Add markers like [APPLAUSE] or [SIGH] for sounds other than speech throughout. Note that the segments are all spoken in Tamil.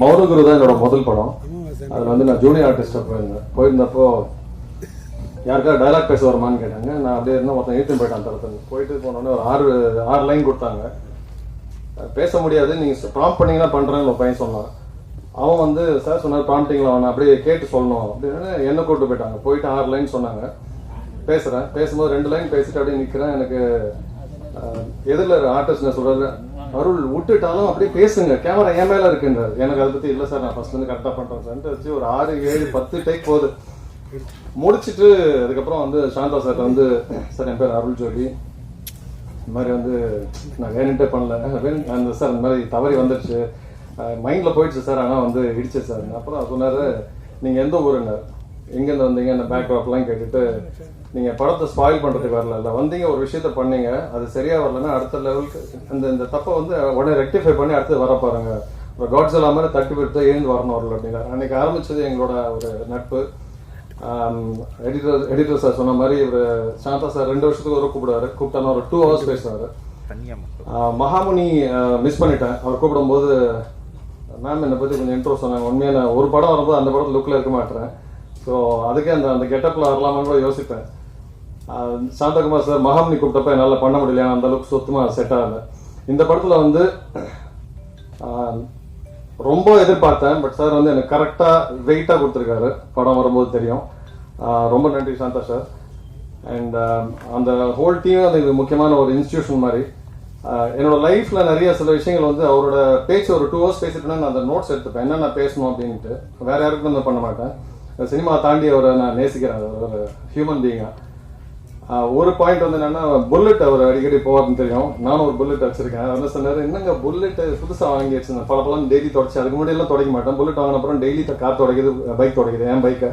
மௌனகுரு தான் என்னோட முதல் படம். அதில் வந்து நான் ஜூனியர் ஆர்டிஸ்டாக போயிருந்தேன் போயிருந்தப்போ யாருக்கா டைலாக் பேச வருமான்னு கேட்டாங்க. நான் அப்படியே இருந்தால் ஒருத்தன் இழுத்துன்னு போயிட்டான் தரத்து போயிட்டு போனோடனே ஒரு ஆறு ஆறு லைன் கொடுத்தாங்க. பேச முடியாது. நீங்கள் ப்ராம்ப்ட் பண்ணீங்கன்னா பண்ணுறேன்னு ஒரு பையன் சொன்னான். அவன் வந்து சார் சொன்னார் ப்ராம்ப்டிங்கில் அவனை அப்படியே கேட்டு சொல்லணும். அப்படின்னு என்ன கூப்பிட்டு போயிட்டாங்க. போயிட்டு ஆறு லைன் சொன்னாங்க. பேசுகிறேன் பேசும்போது ரெண்டு லைன் பேசிட்டு அப்படியே நிற்கிறேன் எனக்கு எதிரில் ஆர்டிஸ்ட் நான் சொல்கிறாரு அருள் விட்டுட்டாலும் அப்படியே பேசுங்க. கேமரா என் மேலே இருக்குன்றாரு. எனக்கு அதை பற்றி இல்லை சார் நான் ஃபர்ஸ்ட்லேருந்து கரெக்டாக பண்ணுறேன் சார். வச்சு ஒரு ஆறு ஏழு பத்து டைக் போகுது. முடிச்சிட்டு அதுக்கப்புறம் வந்து சாந்தா சார் வந்து சார் என் பேர் அருள் ஜோதி. இந்த மாதிரி வந்து நான் வேணுன்ட்டே பண்ணல அந்த சார் இந்த மாதிரி தவறி வந்துடுச்சு மைண்டில் போயிடுச்சு சார். ஆனால் வந்து இடிச்சு சார். அப்புறம் சொன்னார் நீங்கள் எந்த ஊருங்க எங்கேருந்து வந்தீங்க அந்த பேக்ராப்லாம் கேட்டுட்டு நீங்கள் படத்தை ஸ்பாயில் பண்ணுறதுக்கு வரல. இல்லை வந்தீங்க ஒரு விஷயத்த பண்ணீங்க அது சரியாக வரலன்னா அடுத்த லெவலுக்கு அந்த இந்த தப்பை வந்து உடனே ரெக்டிஃபை பண்ணி அடுத்து வர பாருங்க. ஒரு காட்ஸ் மாதிரி தட்டி விட்டு எழுந்து வரணும் வரல அப்படின்னா. அன்னைக்கு ஆரம்பிச்சது எங்களோட ஒரு நட்பு. எடிட்டர் எடிட்டர் சார் சொன்ன மாதிரி ஒரு சாந்தா சார் ரெண்டு வருஷத்துக்கு ஒரு கூப்பிடுவாரு. கூப்பிட்டாலும் ஒரு டூ ஹவர்ஸ் பேசுவாரு. மகாமுனி மிஸ் பண்ணிட்டேன். அவர் கூப்பிடும்போது மேம் என்னை பற்றி கொஞ்சம் இன்ட்ரோ சொன்னாங்க. உண்மையாக நான் ஒரு படம் வரும்போது அந்த படத்தில் லுக்கில் இருக்க மாட்டேன் ஸோ அதுக்கே அந்த அந்த கெட்டப்பில் வரலாமான்னு கூட யோசிப்பேன். சாந்தகுமார் சார் மகாமுனி கூப்பிட்டப்ப என்னால் பண்ண முடியல அந்த அளவுக்கு சுத்தமாக செட் ஆகல. இந்த படத்தில் வந்து ரொம்ப எதிர்பார்த்தேன் பட் சார் வந்து எனக்கு கரெக்டாக வெயிட்டாக கொடுத்துருக்காரு. படம் வரும்போது தெரியும். ரொம்ப நன்றி சாந்தா சார் அண்ட் அந்த ஹோல் டீம் அது இது முக்கியமான ஒரு இன்ஸ்டியூஷன் மாதிரி. என்னோட லைஃப்ல நிறைய சில விஷயங்கள் வந்து அவரோட பேச்சு ஒரு டூ ஹவர்ஸ் பேசிட்டுனா நான் அந்த நோட்ஸ் எடுத்துப்பேன். என்ன நான் பேசணும் அப்படின்ட்டு. வேற யாருக்கும் வந்து பண்ண மாட்டேன். சினிமா தாண்டி அவரை நான் நேசிக்கிறேன். அவர் ஒரு ஹியூமன் பீயிங்காக ஒரு பாயிண்ட் வந்து என்னன்னா புல்லட் அவர் அடிக்கடி போவார்னு தெரியும். நானும் ஒரு புல்லட் வச்சிருக்கேன் அவர் என்ன சொன்னார்? என்னங்க புல்லட் புதுசாக வாங்கி வச்சிருந்தேன் பல பழம் டெய்லி தொடச்சி. அதுக்கு முன்னாடியெல்லாம் தொடங்க தொடக்க மாட்டேன். புல்லட் வாங்கின அப்புறம் டெய்லி கார் தொடக்குது பைக் தொடக்குது என் பைக்கை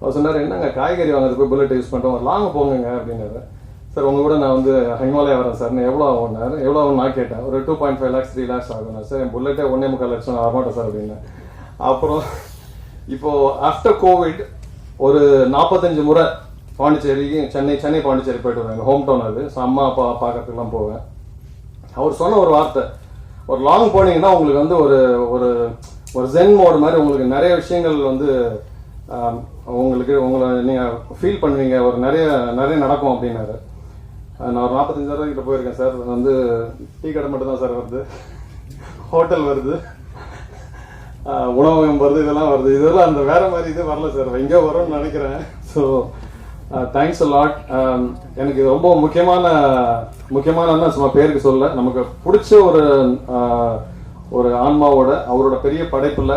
அவர் சொன்னார் என்னங்க காய்கறி வாங்குறதுக்கு புல்லட் யூஸ் பண்ணுறோம் லாங் போங்க அப்படின்னாரு. சார் உங்க கூட நான் வந்து ஹிமாலயா வரேன் சார். எவ்வளோ ஆகும்னாரு? எவ்வளோ ஆகும் நான் கேட்டேன். ஒரு two point five lakhs three lakhs ஆகும் சார் என் புல்லட்டே ஒன்னே முக்கால் லட்சம் வரமாட்டேன் சார் அப்படின்னு அப்புறம் இப்போ ஆஃப்டர் கோவிட் ஒரு நாற்பத்தஞ்சு முறை பாண்டிச்சேரிக்கு சென்னை சென்னை பாண்டிச்சேரி போயிட்டு வருவேன் ஹோம் டவுன் அது. ஸோ அம்மா அப்பா பார்க்கறதுக்குலாம் போவேன். அவர் சொன்ன ஒரு வார்த்தை ஒரு லாங் போனீங்கன்னா உங்களுக்கு வந்து ஒரு ஒரு ஒரு ஜென் மோட் மாதிரி உங்களுக்கு நிறைய விஷயங்கள் வந்து உங்களுக்கு உங்களை நீங்கள் ஃபீல் பண்ணுவீங்க. ஒரு நிறைய நிறைய நடக்கும் அப்படின்னாரு. நான் ஒரு நாற்பத்தஞ்சாயிரம் கிட்ட போயிருக்கேன் சார். வந்து டீ கடை மட்டும் தான் சார் வருது. [LAUGHS] ஹோட்டல் வருது. உணவகம் வருது இதெல்லாம் வருது. இதெல்லாம் அந்த வேற மாதிரி இது வரல சார். எங்கே வரும்னு நினைக்கிறேன். ஸோ தேங்க்ஸ் லாட் எனக்கு ரொம்ப முக்கியமான முக்கியமான சும்மா பேருக்கு சொல்ல நமக்கு பிடிச்ச ஒரு ஒரு ஆன்மாவோட அவரோட பெரிய படைப்புல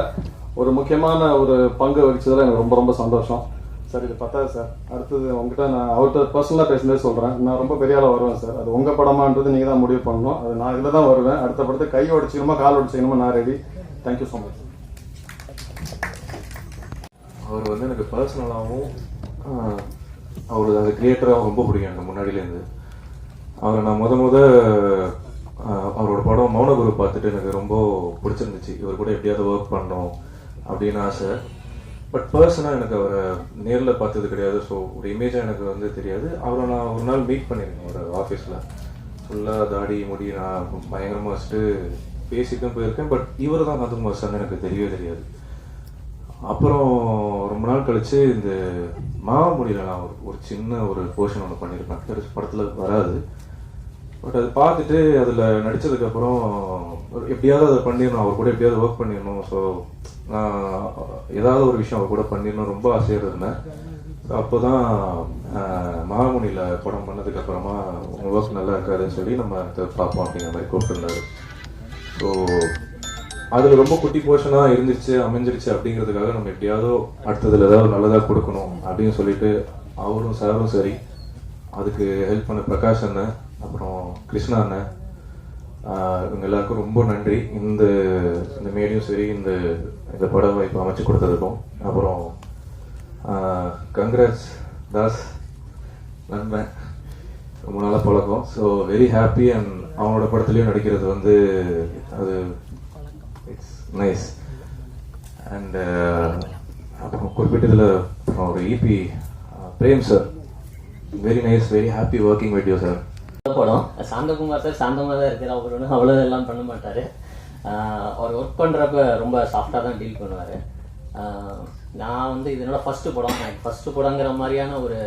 ஒரு முக்கியமான ஒரு பங்கு வகிச்சதுல எனக்கு ரொம்ப ரொம்ப சந்தோஷம். சார் இது பத்தாது சார். அடுத்தது உங்ககிட்ட நான் அவர்கிட்ட பர்சனலாக பேசுனதே சொல்கிறேன் நான் ரொம்ப பெரிய ஆளாக வருவேன் சார். அது உங்கள் படமான்றது நீங்கள் தான் முடிவு பண்ணணும். அது நான் இதில் தான் வருவேன். அடுத்த படத்தை கை உடச்சிக்கணுமா கால் உடச்சிக்கணுமா நான் ready thank you so much அவர் வந்து எனக்கு பர்சனலாகவும் அவர் அந்த கிரியேட்டராகவும் ரொம்ப பிடிக்கும் எனக்கு முன்னாடியிலேருந்து. அவரை நான் முத முத அவரோட படம் மௌனகுரு பார்த்துட்டு எனக்கு ரொம்ப பிடிச்சிருந்துச்சு. இவர் கூட எப்படியாவது ஒர்க் பண்ணோம் அப்படின்னு ஆசை. பட் பர்சனாக எனக்கு அவரை நேரில் பார்த்தது கிடையாது. ஸோ ஒரு இமேஜாக எனக்கு வந்து தெரியாது. அவரை நான் ஒரு நாள் மீட் பண்ணியிருக்கேன் ஒரு ஆஃபீஸில் ஃபுல்லாக தாடி முடி நான் பயங்கரமாக வச்சுட்டு பேசிட்டும் போயிருக்கேன். பட் இவர் தான் அதுவும் சார் எனக்கு தெரியவே தெரியாது. அப்புறம் ரொம்ப நாள் கழிச்சு இந்த மாமுடியில் நான் ஒரு ஒரு சின்ன ஒரு போர்ஷன் ஒன்று பண்ணியிருப்பேன் படத்தில் வராது. பட் அது பார்த்துட்டு அதில் நடித்ததுக்கப்புறம் எப்படியாவது அதை பண்ணிடணும். அவர் கூட எப்படியாவது ஒர்க் பண்ணிடணும். ஸோ நான் ஏதாவது ஒரு விஷயம் அவர் கூட பண்ணிடணும் ரொம்ப ஆசையாக இருந்தேன். அப்போ தான் மாமுனியில் படம் பண்ணதுக்கப்புறமா உங்கள் ஒர்க் நல்லா இருக்காதுன்னு சொல்லி நம்ம பார்ப்போம் அப்படிங்கிற மாதிரி கூப்பிட்டுருந்தாரு. ஸோ அதில் ரொம்ப குட்டி போர்ஷனாக இருந்துச்சு அமைஞ்சிருச்சு அப்படிங்கிறதுக்காக நம்ம எப்படியாவது அடுத்ததுல ஏதாவது நல்லதாக கொடுக்கணும் அப்படின்னு சொல்லிட்டு அவரும் சாரும் சரி. அதுக்கு ஹெல்ப் பண்ண பிரகாஷ் அண்ணன் அப்புறம் கிருஷ்ணா அண்ணன் இவங்க எல்லாருக்கும் ரொம்ப நன்றி. இந்த இந்த மேடையும் சரி இந்த இந்த பட வாய்ப்பு அமைச்சு கொடுத்ததுக்கும். அப்புறம் கங்க்ராட்ஸ் தாஸ் நண்பன். ரொம்ப நாளாக பழக்கம். ஸோ வெரி ஹாப்பி அண்ட் அவனோட படத்துலையும் நடிக்கிறது வந்து அது இட்ஸ் நைஸ் அண்ட் அப்புறம் குறிப்பிட்டதில் அப்புறம் ஒரு EP Prem sir very nice very happy working with you sir படம் சாந்தகுமார் சார் சாந்தமாக தான் இருக்கிற அவர் ஒன்றும் அவ்வளோ எல்லாம் பண்ண மாட்டார். அவர் ஒர்க் பண்ணுறப்ப ரொம்ப சாஃப்டாக தான் டீல் பண்ணுவார். நான் வந்து இதனோட ஃபஸ்ட்டு படம் எனக்கு ஃபஸ்ட்டு படங்கிற மாதிரியான ஒரு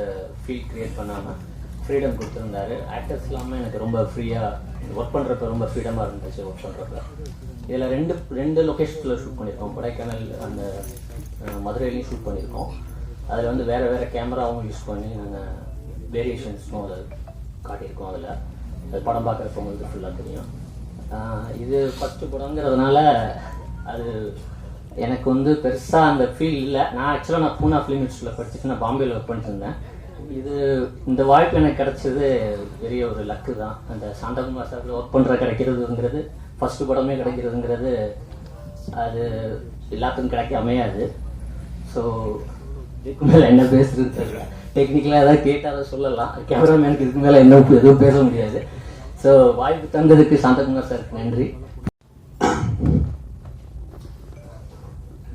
ஃபீல் க்ரியேட் பண்ணாமல் ஃப்ரீடம் கொடுத்துருந்தாரு. ஆக்டர்ஸ் இல்லாமல் எனக்கு ரொம்ப ஃப்ரீயாக ஒர்க் பண்ணுறப்ப ரொம்ப ஃப்ரீடமாக இருந்துச்சு ஒர்க் பண்ணுறப்ப இதில் ரெண்டு ரெண்டு லொக்கேஷன்ஸில் ஷூட் பண்ணியிருக்கோம். கொடைக்கானல் அந்த மதுரையிலையும் ஷூட் பண்ணியிருக்கோம். அதில் வந்து வேறு வேறு கேமராவும் யூஸ் பண்ணி நாங்கள் வேரியேஷன்ஸும் அதில் காட்டியிருக்கோம் அதில். அது படம் பார்க்குறப்பவங்களுக்கு ஃபுல்லாக தெரியும். இது ஃபஸ்ட்டு படங்கிறதுனால அது எனக்கு வந்து பெருசாக அந்த ஃபீல் இல்லை. நான் ஆக்சுவலாக நான் பூனா ஃபிலிம் இன்ஸ்டியூட்டில் படிச்சுட்டு நான் பாம்பேயில் ஒர்க் பண்ணிட்டு இருந்தேன் இது இந்த வாய்ப்பு எனக்கு கிடைச்சது பெரிய ஒரு லக்கு தான். அந்த சாந்தகுமார் சார் ஒர்க் பண்ணுற கிடைக்கிறதுங்கிறது ஃபஸ்ட்டு படமே கிடைக்கிறதுங்கிறது அது எல்லாத்துக்கும் கிடைக்க அமையாது. ஸோ இதுக்கு மேலே என்ன பேசுறது தெரியல. டெக்னிக்கலாக ஏதாவது கேட்டால் அதை சொல்லலாம். கேமராமேனுக்கு இதுக்கு மேலே என்ன எதுவும் பேச முடியாது. ஸோ வாய்ப்பு தந்ததுக்கு சாந்தகுமார் சார் நன்றி.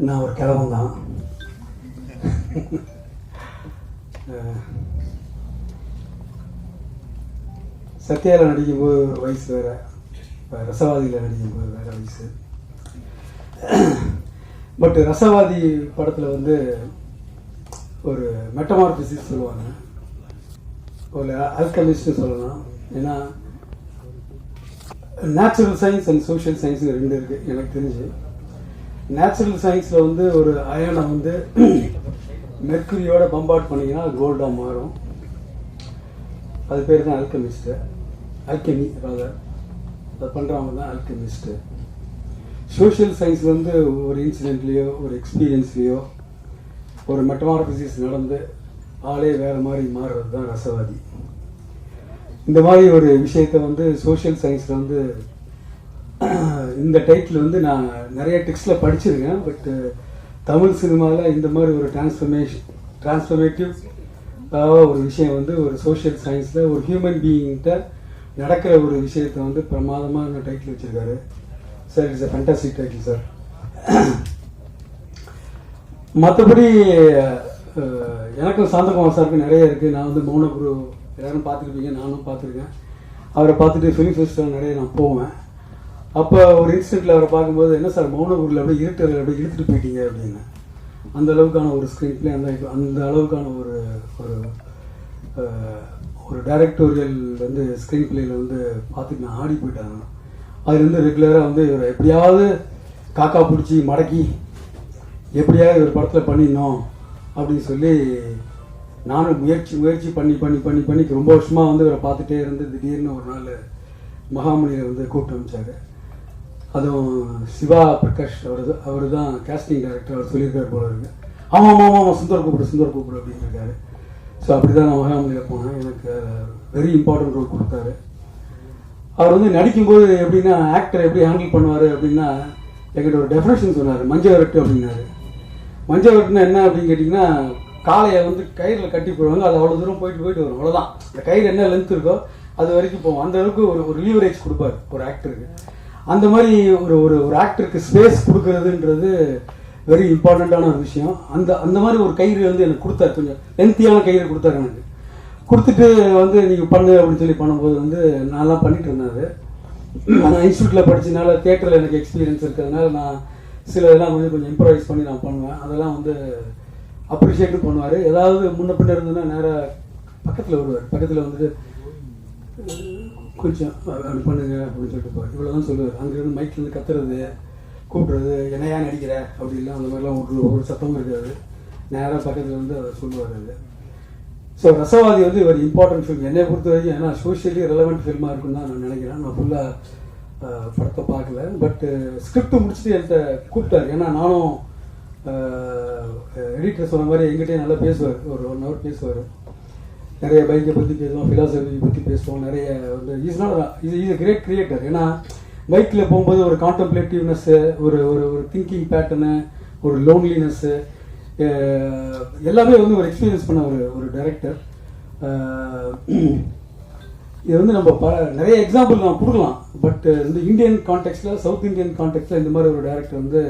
நான் ஒரு கிழவன் தான். சத்யாவில் நடிக்கும்போது வயசு வேறு. இப்போ ரசவாதியில் நடிக்கும்போது வேற வயசு பட் ரசவாதி படத்தில் வந்து ஒரு மெட்டமார்பிசிஸ் சொல்லுவாங்க. ஒரு அல்கமிஸ்ட்னு சொல்லலாம். ஏன்னா natural science and social science ரெண்டு இருக்குது எனக்கு தெரிஞ்சு. நேச்சுரல் சயின்ஸில் வந்து ஒரு அயனை வந்து மெர்க்குரியோட பம்பார்ட் பண்ணிங்கன்னா கோல்டாக மாறும். அது பேர் தான் அல்கமிஸ்ட்டு அல்கெமி ராதர் அதை பண்ணுறவங்க தான் அல்கமிஸ்ட்டு சோஷியல் சயின்ஸில் வந்து ஒரு இன்சிடென்ட்லேயோ ஒரு எக்ஸ்பீரியன்ஸ்லேயோ ஒரு மெட்டமார்பிசிஸ் நடந்து ஆளே வேறு மாதிரி மாறுறது தான் ரசவாதி. இந்த மாதிரி ஒரு விஷயத்தை வந்து சோஷியல் சயின்ஸில் வந்து இந்த டைட்டில் வந்து நான் நிறைய டெக்ஸ்டில் படிச்சிருக்கேன் பட் தமிழ் சினிமாவில் இந்த மாதிரி ஒரு டிரான்ஸ்ஃபர்மேஷன் டிரான்ஸ்ஃபர்மேட்டிவ் ஒரு விஷயம் வந்து ஒரு சோஷியல் சயின்ஸில் ஒரு ஹியூமன் பீயிங்கிட்ட நடக்கிற ஒரு விஷயத்தை வந்து பிரமாதமான டைட்டில் வச்சுருக்காரு. Sir it's a fantastic title sir மற்றபடி எனக்கும் சாந்தகுமார் சாருக்கு நிறைய இருக்குது நான் வந்து மௌனகுரு எல்லாரும் பார்த்துருப்பீங்க நானும் பார்த்துருக்கேன். அவரை பார்த்துட்டு ஃபிலிம் ஃபெஸ்டிவல் நிறைய நான் போவேன். அப்போ ஒரு இன்சிடெண்ட்டில் அவரை பார்க்கும்போது என்ன சார் மௌனகுரில் அப்படியே இருட்டரில் அப்படியே இழுத்துட்டு போயிட்டீங்க அப்படின்னு. அந்த அளவுக்கான ஒரு ஸ்க்ரீன் பிளே அந்த அந்த அளவுக்கான ஒரு ஒரு ஒரு டைரக்டோரியல் வந்து ஸ்க்ரீன் பிளேயில் வந்து பார்த்துட்டு நான் ஆடி போயிட்டாங்க அது வந்து ரெகுலராக வந்து இவரை எப்படியாவது காக்கா பிடிச்சி மடக்கி எப்படியாவது ஒரு படத்தில் பண்ணிடணும் அப்படின்னு சொல்லி நானும் முயற்சி முயற்சி பண்ணி பண்ணி பண்ணி பண்ணி ரொம்ப வருஷமாக வந்து இவரை பார்த்துட்டே இருந்து திடீர்னு ஒரு நாள் மகாமணியை வந்து கூப்பிட்டு அமைச்சார். அதுவும் சிவா பிரகாஷ் அவர் அவர் தான் கேஸ்டிங் டைரக்டர் அவர் சொல்லியிருக்கார் போல இருக்கு. ஆமாம் ஆமாம் ஆமாம் சுந்தர் கூப்பிடு சுந்தர் கூப்பிடு அப்படின்னு இருக்காரு. ஸோ அப்படி தான் நான் மகாமணியில் போனேன். எனக்கு வெரி இம்பார்ட்டன்ட் ரோல் கொடுத்தாரு. அவர் வந்து நடிக்கும்போது எப்படின்னா ஆக்டர் எப்படி ஹேண்டில் பண்ணுவார் அப்படின்னா எங்கிட்ட ஒரு டெஃபினேஷன் சொன்னார். மஞ்சவரட்டு அப்படின்னாரு. மஞ்சவரட்டுனா என்ன அப்படின்னு கேட்டிங்கன்னா காளையை வந்து கயிறில் கட்டி போடுவாங்க. அது அவ்வளோ தூரம் போயிட்டு போயிட்டு வரும். அவ்வளோதான் அந்த கயிறு என்ன லென்த் இருக்கோ அது வரைக்கும் போவோம் அந்த அளவுக்கு ஒரு ஒரு லீவரேஜ் கொடுப்பாரு ஒரு ஆக்டருக்கு அந்த மாதிரி ஒரு ஒரு ஒரு ஆக்டருக்கு ஸ்பேஸ் கொடுக்கறதுன்றது வெரி இம்பார்ட்டண்ட்டான விஷயம். அந்த அந்த மாதிரி ஒரு கயிறு வந்து எனக்கு கொடுத்தாரு. கொஞ்சம் லென்த்தியான கயிறு கொடுத்தாரு எனக்கு. கொடுத்துட்டு வந்து நீங்கள் பண்ணு அப்படின்னு சொல்லி பண்ணும்போது வந்து நான்லாம் பண்ணிட்டு இருந்தேன் அது நான் இன்ஸ்டியூட்டில் படித்தனால தியேட்டரில் எனக்கு எக்ஸ்பீரியன்ஸ் இருக்கிறதுனால நான் சில இதெல்லாம் கொஞ்சம் கொஞ்சம் இம்ப்ரவைஸ் பண்ணி நான் பண்ணுவேன். அதெல்லாம் வந்து அப்ரிஷியேட்டும் பண்ணுவார். ஏதாவது முன்ன பின்ன இருந்ததுன்னா நேராக பக்கத்தில் வருவார். பக்கத்தில் வந்துட்டு கொஞ்சம் பண்ணுங்க அப்படின்னு சொல்லிட்டு போவார். இவ்வளோ தான் சொல்லுவார். அங்கேருந்து மைக்லேருந்து கத்துறது. கூப்பிடுறது என்னையா நடிக்கிற அப்படிலாம் அந்த மாதிரிலாம் ஒரு ஒரு சத்தமும் இருக்காது. நேராக பக்கத்தில் வந்து அதை சொல்லுவார் அது. ஸோ ரசவாதி வந்து ஒரு இம்பார்ட்டன்ட் ஃபிலிம் என்னை பொறுத்த வரைக்கும் ஏன்னா சோஷியலி ரெலவெண்ட் ஃபில்மாக இருக்குன்னு தான் நான் நினைக்கிறேன். நான் ஃபுல்லாக படத்தை பார்க்கல. பட்டு ஸ்கிரிப்ட் முடிச்சுட்டு என்கிட்ட கூப்பிட்டாரு. ஏன்னா நானும் எடிட்டர் சொன்ன மாதிரி எங்கிட்டே நல்லா பேசுவார். ஒரு ஒன் ஹவர் பேசுவார். நிறைய பைக்கை பற்றி பேசுவோம் ஃபிலாசபி பற்றி பேசுவோம். நிறைய வந்து இஸ் நாட் இது இஸ் கிரேட் கிரியேட்டர் ஏன்னா பைக்கில் போகும்போது ஒரு கான்டம்ப்ளேட்டிவ்னஸ்ஸு ஒரு ஒரு ஒரு திங்கிங் பேட்டர்னு ஒரு லோன்லினஸ்ஸு எல்லாமே வந்து ஒரு எக்ஸ்பீரியன்ஸ் பண்ண ஒரு ஒரு டைரக்டர் இது வந்து நம்ம ப நிறைய எக்ஸாம்பிள் நான் கொடுக்கலாம். பட் இந்த இந்தியன் கான்டெக்ட்ல சவுத் இந்தியன் கான்டெக்ட்ல இந்த மாதிரி ஒரு டேரக்டர் வந்து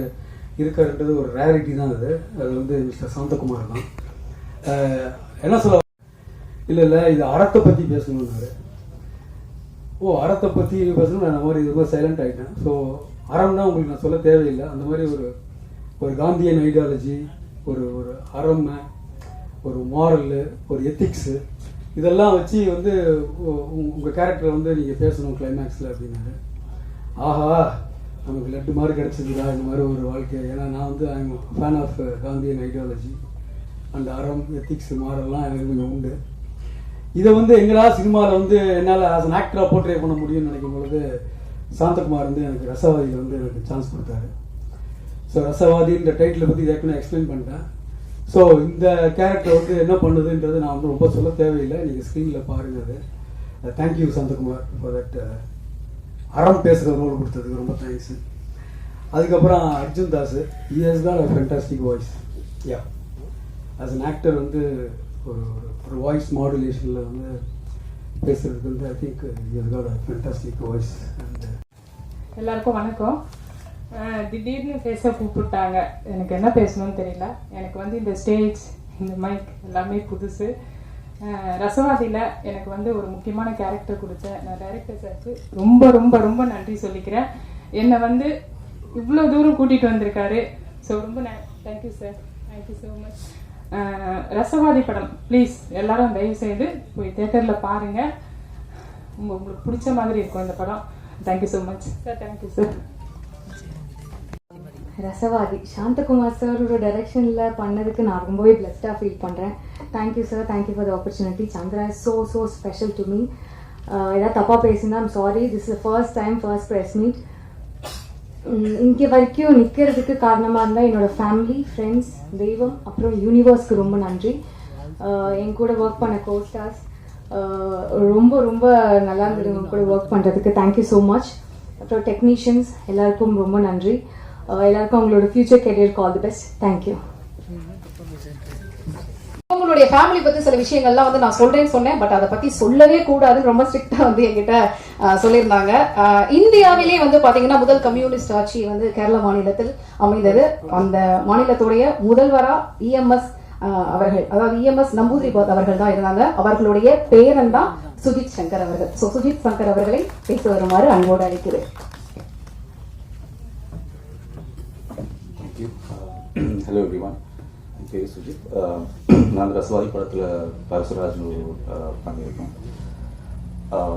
இருக்காருன்றது ஒரு ரேரிட்டி தான் அது. அது வந்து மிஸ்டர் சாந்தகுமார் தான். என்ன சொல்ல இல்லை இல்லை இது அறத்தை பற்றி பேசணும்னாரு. ஓ அறத்தை பற்றி பேசணும் நான் அந்த மாதிரி ரொம்ப சைலண்ட் ஆகிட்டேன் ஸோ அறம்னா உங்களுக்கு நான் சொல்ல தேவையில்லை. அந்த மாதிரி ஒரு ஒரு காந்தியன் ஐடியாலஜி ஒரு ஒரு அறம் ஒரு மாரல் ஒரு எத்திக்ஸு இதெல்லாம் வச்சு வந்து உங்கள் கேரக்டரை வந்து நீங்கள் பேசணும் கிளைமேக்ஸில் அப்படின்னாரு. ஆஹா நமக்கு லட்டு மாதிரி கிடச்சிதுடா இந்த மாதிரி ஒரு வாழ்க்கை. ஏன்னா நான் வந்து I'm fan of Gandhian ideology அந்த அறம் எத்திக்ஸ் மாரெல்லாம் எனக்கு கொஞ்சம் உண்டு. இதை வந்து எங்களால் சினிமாவில் வந்து என்னால் ஆஸ் அன் ஆக்டராக போர்ட்ரே பண்ண முடியும்னு நினைக்கும் பொழுது சாந்தகுமார் வந்து எனக்கு ரசவாதியில் வந்து எனக்கு சான்ஸ் கொடுத்தாரு. ஸோ ரசவாதின்ற டைட்டிலை பற்றி ஏற்கனவே எக்ஸ்பிளைன் பண்ணிட்டேன். ஸோ இந்த கேரக்டர் வந்து என்ன பண்ணுதுன்றது நான் வந்து ரொம்ப சொல்ல தேவையில்லை. நீங்கள் ஸ்க்ரீனில் பாருங்கள் அது. Uh, thank you Santhakumar for that uh, அறம் பேசுகிற ரோல் கொடுத்ததுக்கு ரொம்ப தேங்க்ஸ் அதுக்கப்புறம் அர்ஜுன் தாஸ் இஎஸ் தான் fantastic voice yeah as an actor வந்து ஒரு- ஒரு வாய்ஸ் மாடுலேஷனில் வந்து பேசுகிறதுக்கு வந்து I think is voice and எல்லாருக்கும் வணக்கம். திடீர்னு பேச கூப்பிட்டாங்க. எனக்கு என்ன பேசணும்னு தெரியல. எனக்கு வந்து இந்த ஸ்டேஜ் இந்த மைக் எல்லாமே புதுசு. ரசவாதியில் எனக்கு வந்து ஒரு முக்கியமான கேரக்டர் கொடுத்தேன். நான் டைரக்டர் சாருக்கு ரொம்ப ரொம்ப ரொம்ப நன்றி சொல்லிக்கிறேன். என்னை வந்து இவ்வளோ தூரம் கூட்டிகிட்டு வந்திருக்காரு. ஸோ ரொம்ப thank you sir thank you so much Rasavathi படம். ப்ளீஸ் எல்லாரும் தயவு செய்து போய் தேட்டரில் பாருங்கள் உங்க- உங்களுக்கு பிடிச்ச மாதிரி இருக்கும் இந்த படம். Thank you so much sir thank you sir Rasavathi Santhakumar சாரோட டைரக்ஷனில் பண்ணதுக்கு நான் ரொம்பவே பிளஸ்டாக ஃபீல் பண்ணுறேன் thank you sir thank you for the opportunity Chandra is so so special to me ஏதாவது தப்பாக பேசினா I'm sorry this is first time first press meet இங்கே வரைக்கும் நிற்கிறதுக்கு காரணமாக இருந்தால் என்னோட ஃபேமிலி ஃப்ரெண்ட்ஸ் தெய்வம் அப்புறம் யூனிவர்ஸ்க்கு ரொம்ப நன்றி. என் கூட ஒர்க் பண்ண கோஸ்டாஸ் ரொம்ப ரொம்ப நல்லா இருந்தது உங்க கூட ஒர்க் பண்ணுறதுக்கு தேங்க்யூ ஸோ மச் அப்புறம் டெக்னீஷியன்ஸ் எல்லாருக்கும் ரொம்ப நன்றி. எல்லாருக்கும் அவங்களோட future கெரியருக்கு all the best thank you உங்களுடைய ஃபேமிலி பத்தி சில விஷயங்கள்லாம் வந்து நான் சொல்றேன்னு சொன்னேன். பட் அதை பத்தி சொல்லவே கூடாதுன்னு ரொம்ப ஸ்ட்ரிக்டா வந்து என்கிட்ட சொல்லியிருந்தாங்க. இந்தியாவிலே வந்து பாத்தீங்கன்னா முதல் கம்யூனிஸ்ட் ஆட்சி வந்து கேரள மாநிலத்தில் அமைந்தது. அந்த மாநிலத்துடைய முதல்வரா இஎம்எஸ் அவர்கள் அதாவது இஎம்எஸ் நம்பூதிரிபாத் அவர்கள் தான் இருந்தாங்க. அவர்களுடைய பேரன் தான் சுஜித் சங்கர் அவர்கள். ஸோ சுஜித் சங்கர் அவர்களை பேச வருமாறு அன்போடு அழைக்கிறேன். Hello everyone. என் பேர் சுஜித் Uh, நான் ரசவாதி படத்தில் பரசுராஜ்னு uh, பண்ணியிருக்கேன் Uh,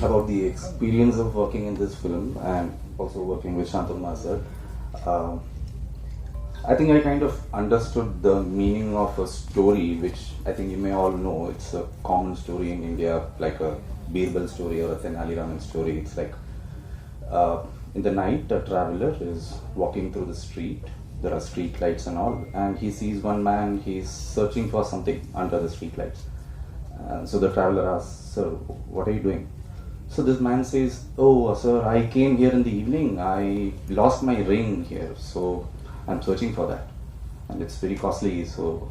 about the experience of working in this film and also working with Shantamma sir. Uh, I think I kind of understood the meaning of a story, which I think you may all know. It's a common story in India, like a Birbal story or a Tenali Raman story. It's like uh, in the night, a traveler is walking through the street. there are street lights and all, and he sees one man. He's searching for something under the street lights. Uh, so the traveler asks, "Sir, what are you doing?" So this man says, "Oh, sir, I came here in the evening. I lost my ring here, so I'm searching for that, and it's very costly. So,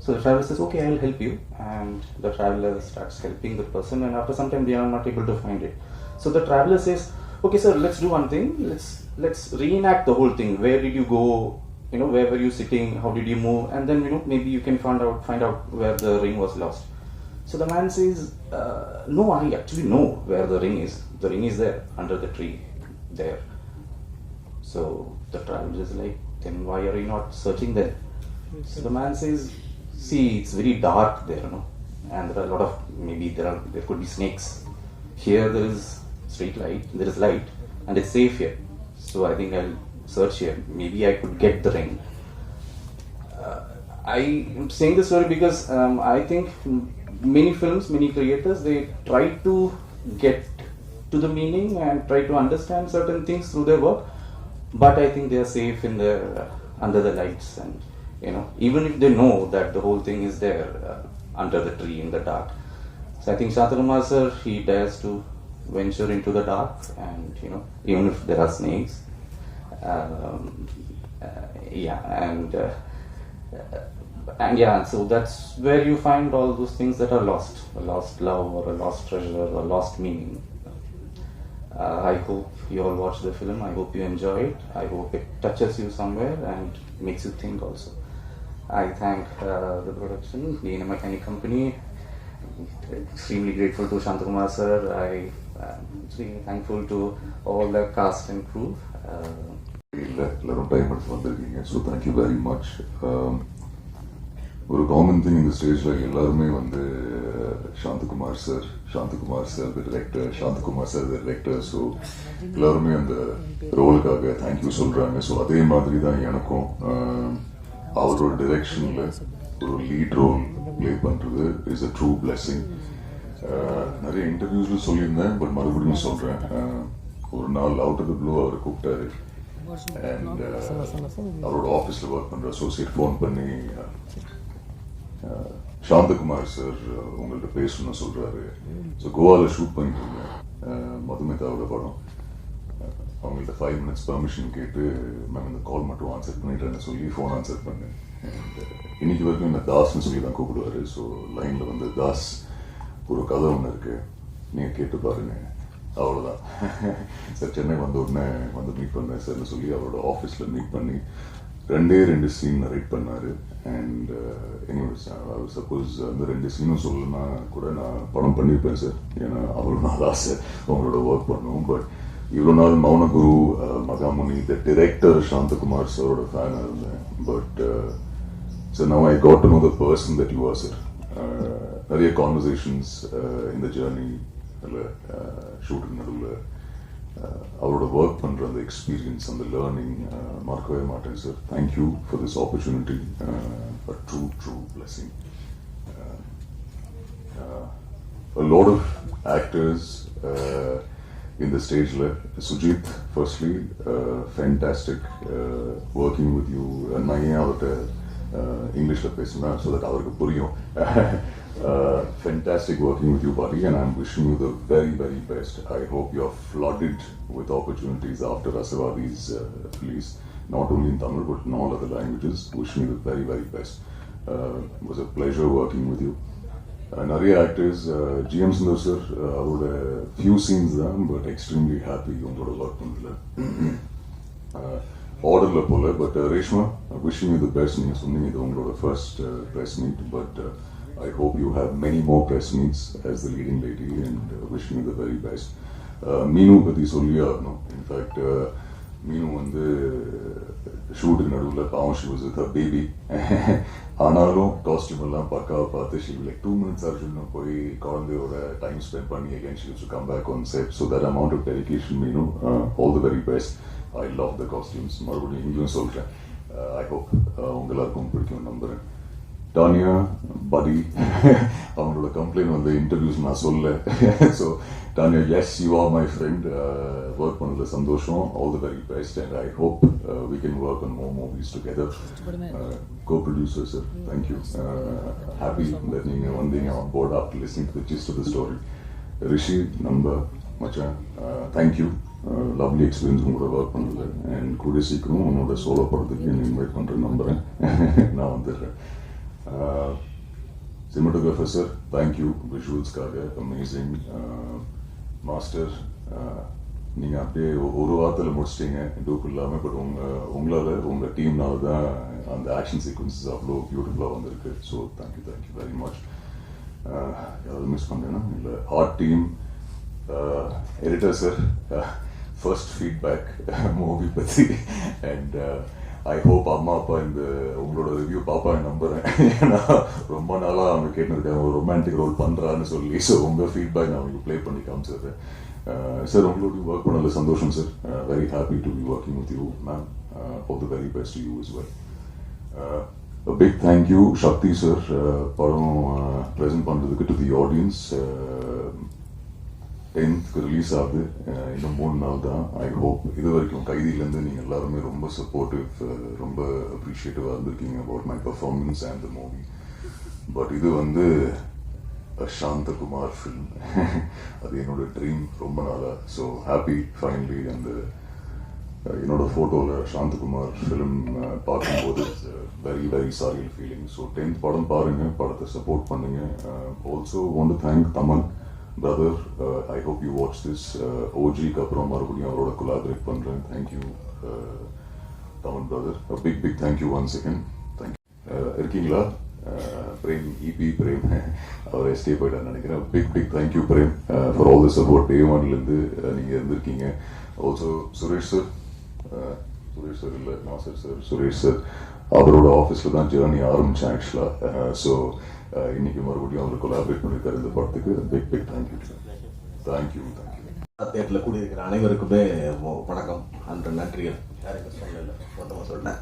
so the traveler says, "Okay, I'll help you." And the traveler starts helping the person, and after some time, they are not able to find it. So the traveler says, "Okay, sir, let's do one thing. Let's let's reenact the whole thing. Where did you go? You know, where were you sitting? How did you move? And then you know, maybe you can find out find out where the ring was lost." So the man says, uh, No, I actually know where the ring is. The ring is there, under the tree, there. So the traveler is like, Then why are you not searching there? So the man says, See, it's very dark there, you know, and there are a lot of maybe there are there could be snakes. Here there is street light, there is light, and it's safe here. So I think I'll search here. Maybe I could get the ring. Uh, I am saying this story because um, I think many films, many creators, they try to get to the meaning and try to understand certain things through their work, but I think they are safe in their uh, under the lights and you know even if they know that the whole thing is there uh, under the tree in the dark. So I think Shantakumar sir he dares to venture into the dark and you know even if there are snakes. Um, uh, yeah and. Uh, uh, and yeah, so that's where you find all those things that are lost a lost love, or a lost treasure, or lost meaning. Uh, I hope you all watch the film. I hope you enjoy it. I hope it touches you somewhere and makes you think also. I thank uh, the production, the Mechanic Company. Extremely grateful to Shantakumar sir. I Uh, I'm really thankful to all the cast and crew. Uh, இல்லை எல்லாரும் டைம் எடுத்து வந்திருக்கீங்க so thank you very much Um, ஒரு காமன் திங் இந்த ஸ்டேஜில் எல்லாருமே வந்து uh, Santhakumar sir Santhakumar sir the director Santhakumar sir the director so எல்லாருமே அந்த ரோலுக்காக தேங்க்யூ சொல்கிறாங்க ஸோ அதே மாதிரி தான் எனக்கும் um, அவரோட டிரெக்ஷனில் ஒரு லீட் ரோல் ப்ளே பண்ணுறது இஸ் அ ட்ரூ பிளெஸ்ஸிங் நிறைய இன்டர்வியூஸில் சொல்லியிருந்தேன் பட் மறுபடியும் சொல்கிறேன் ஒரு நாள் அவுட் ஆஃப் த ப்ளூ அவர் கூப்பிட்டாரு. அண்ட் அவரோட ஆஃபீஸில் ஒர்க் பண்ணுற அசோசியேட் ஃபோன் பண்ணி சாந்தகுமார் சார் உங்கள்கிட்ட பேசணும்னு சொல்கிறாரு ஸோ கோவாவில் ஷூட் பண்ணிட்டு மதுமிதாவோட படம். அவங்கள்ட்ட ஃபைவ் மினிட்ஸ் பர்மிஷன் கேட்டு மேம் இந்த கால் மட்டும் ஆன்சர் பண்ணிட்டேன்னு சொல்லி ஃபோன் ஆன்சர் பண்ணேன். அண்ட் இன்னைக்கு வரைக்கும் என்ன தாஸ்னு சொல்லி தான் கூப்பிடுவாரு. ஸோ லைனில் வந்து தாஸ் ஒரு கதை ஒன்று இருக்கு. நீங்கள் கேட்டு பாருங்க. அவ்வளோதான் [LAUGHS] சார் சென்னை வந்த உடனே வந்து மீட் பண்ணேன் சார்னு சொல்லி அவரோட ஆஃபீஸில் மீட் பண்ணி ரெண்டே ரெண்டு சீன் ரைட் பண்ணாரு. அண்ட் எனிவேஸ் சப்போஸ் அந்த ரெண்டு சீனும் சொல்லணும்னா கூட நான் படம் பண்ணியிருப்பேன் சார். ஏன்னா அவ்வளோ நாள் ஆசை உங்களோட ஒர்க் பண்ணுவோம் பட் இவ்வளோ நாள் மௌனகுரு அஹ், மகாமுனி த டிரெக்டர் சாந்தகுமார் சாரோட ஃபேனாக இருந்தேன். But so now I got to know the person that you are sir நிறைய கான்வர்சேஷன்ஸ் இந்த ஜேர்னி அதில் ஷூட்டிங் நடுவில் அவரோட ஒர்க் பண்ணுற அந்த எக்ஸ்பீரியன்ஸ் அந்த லேர்னிங் மறக்கவே மாட்டேன் sir thank you for this opportunity true true blessing a lot of actors uh, in the stage left. Sujit, firstly, uh, fantastic uh, working with you. நான் ஏன் அவர்கிட்ட இங்கிலீஷில் பேசுனா ஸோ தட் அவருக்கு புரியும் fantastic working with you buddy and I'm wishing you the very very best I hope you are flooded with opportunities after Rasavathi's release not only in Tamil but in all other languages wishing you the very very best was a pleasure working with you Uh, நிறைய ஆக்டர்ஸ் ஜிஎம் சுந்தர் சார் அவரோட ஃபியூ சீன்ஸ் தான் பட் எக்ஸ்ட்ரீம்லி ஹாப்பி உங்களோட ஒர்க் பண்ணதுல ஆர்டரில் போல but Reshma wishing you the best நீங்கள் சொன்னீங்க இது உங்களோட first press meet but I hope you have many more press meets as the leading lady and wishing you the very best Meenu பற்றி சொல்லி ஆகணும். இன்ஃபேக்ட் மீனு வந்து ஷூட்டுக்கு நடுவில் பாவம் ஷி வாஸ் வித் பேபி ஆனாலும் காஸ்டியூம் எல்லாம் பக்காவா பார்த்து she like two minutes Arjun போய் குழந்தையோட டைம் ஸ்பெண்ட் பண்ணி again she to come back on set so that amount of dedication மீனும் all the very best I love the costumes மறுபடியும் இங்கேயும் சொல்கிறேன் ஐ ஹோப் உங்க எல்லாருக்கும் பிடிக்கும். நம்புறேன். டானியா படி அவங்களோட கம்ப்ளைண்ட் வந்து இன்டர்வியூஸ் நான் சொல்ல so Tania yes you are my friend work பண்ணதுல சந்தோஷம். All the very best and I hope we can work on more movies together co producer sir thank you happy that நீங்கள் வந்தீங்க on board after listening to gist the story Rishi நம்ம மச்சான் தேங்க்யூ லவ்லி எக்ஸ்பீரியன்ஸ் உங்களோட ஒர்க் பண்ணது அண்ட் கூடிய சீக்கிரம் உன்னோட சோலோ படத்துக்கு என்ன இன்வைட் பண்ணுறேன் நம்புறேன். [LAUGHS] நான் வந்துடுறேன். சினிமாட்டோகிராஃபர் சார் தேங்க்யூ விஷுவல்ஸ்க்காக அமேசிங் மாஸ்டர் நீங்கள் அப்படியே ஒரு வாரத்தில் முடிச்சிட்டீங்க. டூப் இல்லாமல் பட் உங்கள் உங்களால் உங்கள் டீம்னால தான் அந்த ஆக்ஷன் சீக்வன்சஸ் அவ்வளோ பியூட்டிஃபுல்லாக வந்திருக்கு. So thank you thank you very much ஏதாவது மிஸ் பண்ணேன்னா இல்லை art team editor sir first feedback movie பற்றி அண்ட் ஐ ஹோப் அம்மா அப்பா இந்த உங்களோட ரிவ்யூ பாப்பா நம்புறேன். ஏன்னா ரொம்ப நாளாக அவங்க கேட்டுருக்காங்க ஒரு ரொமான்டிக் ரோல் பண்ணுறான்னு சொல்லி. ஸோ உங்கள் ஃபீட்பேக் நான் உங்களுக்கு ப்ளே பண்ணி காமிச்சிடுறேன். Uh, சார் உங்களோட ஒர்க் பண்ணல சந்தோஷம் sir very happy to be working with you ma'am all the very best you is well big thank you Sakthi sir படம் ப்ரெசென்ட் பண்ணுறதுக்கு டு தி ஆடியன்ஸ் டென்த்க்கு ரிலீஸ் ஆகுது. இன்னும் மூணு நாள் தான். ஐ ஹோப் இது வரைக்கும் கைதியிலேருந்து நீங்கள் எல்லாருமே ரொம்ப சப்போர்ட்டிவ் ரொம்ப அப்ரிஷியேட்டிவாக இருந்திருக்கீங்க about my performance and the movie but இது வந்து சாந்தகுமார் ஃபில்ம் [LAUGHS] அது என்னோட ட்ரீம் ரொம்ப நாளாக ஸோ ஹாப்பி ஃபைனலி அந்த என்னோட ஃபோட்டோவில் சாந்தகுமார் ஃபிலிம் பார்க்கும்போது very very surreal feeling so tenth படம் பாருங்கள் படத்தை சப்போர்ட் பண்ணுங்கள் also one to thank Thaman brother I hope you watch this ஓஜிக்கு அப்புறம் மறுபடியும் அவரோட கொலாபரேட் பண்ணுறேன் thank you Thaman brother big big thank you one second thank you இருக்கீங்களா பிரேம் இபி பிரேம் அவர் எஸ்டே போயிட்டான்னு நினைக்கிறேன் big big thank you Prem for all the support day ஒன்லேருந்து நீங்கள் இருந்திருக்கீங்க. Also Suresh sir Suresh sir இல்லை நாசர் சார் சுரேஷ் சார் அவரோட ஆஃபீஸில் தான் ஜேர்னி ஆரம்பித்தேன் ஆக்சுவலாக ஸோ இன்னைக்கு மறுபடியும் அவர் கொலாபரேட் பண்ணியிருக்காரு இந்த படத்துக்கு big big thank you thank you thank you தேட்டரில் கூடியிருக்கிற அனைவருக்குமே வணக்கம் அன்று நன்றிகள். யாருக்கு சொல்லல மொத்தமாக சொன்னேன்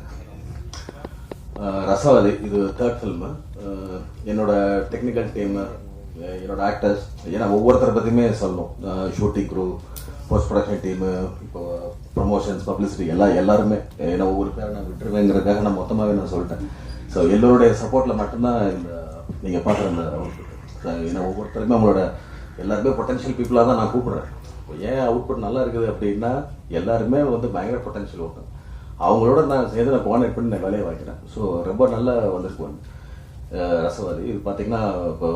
uh, ரசவாதி இது தேர்ட் ஃபில்மு uh, என்னோட டெக்னிக்கல் டீமு uh, என்னோட ஆக்டர்ஸ் ஏன்னா ஒவ்வொருத்தரை பற்றியுமே சொல்லணும். Shooting group post production team இப்போ ப்ரமோஷன்ஸ் பப்ளிசிட்டி எல்லாம் எல்லாருமே. ஏன்னா ஒவ்வொரு பேரை நான் விட்டுருவேங்கிறதுக்காக நான் மொத்தமாகவே நான் சொல்லிட்டேன். ஸோ எல்லோருடைய சப்போர்ட்டில் மட்டும்தான் இந்த நீங்கள் பார்க்குற அவுட் output. ஏன்னா ஒவ்வொருத்தருமே அவங்களோட எல்லாருமே பொட்டன்ஷியல் பீப்புளாக தான் நான் கூப்பிட்றேன். ஏன் அவுட்புட் நல்லா இருக்குது அப்படின்னா எல்லாருமே வந்து பயங்கர பொட்டன்ஷியல் ஓட்டும் அவங்களோட நான் சேர்ந்து நான் கோஆர்டினேட் பண்ணி நான் வேலையை வாங்கிக்கிறேன் ஸோ ரொம்ப நல்லா வந்திருக்கு ஒன்று ரசவாதி இது பார்த்தீங்கன்னா இப்போ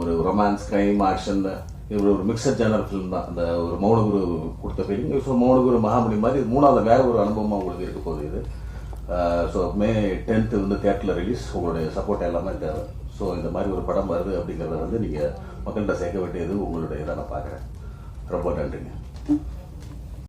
ஒரு ரொமான்ஸ் கிரைம் ஆக்ஷன் இது ஒரு மிக்சர் ஜேனர் ஃபிலிம் தான். அந்த ஒரு மௌனகுரு கொடுத்த ஃபிலிம் ஸோ மௌனகுரு மகாமணி மாதிரி இது மூணாவது வேற ஒரு அனுபவமாக உங்களுக்கு இருக்க போகுது இது. ஸோ மே டென்த்து வந்து தேட்டரில் ரிலீஸ் உங்களுடைய சப்போர்ட் எல்லாமே தேவை ஸோ இந்த மாதிரி ஒரு படம் வருது அப்படிங்கிறத வந்து நீங்கள் மக்கள்கிட்ட சேர்க்க வேண்டியது உங்களுடைய இதை நான் பார்க்குறேன். ரொம்ப நன்றிங்க.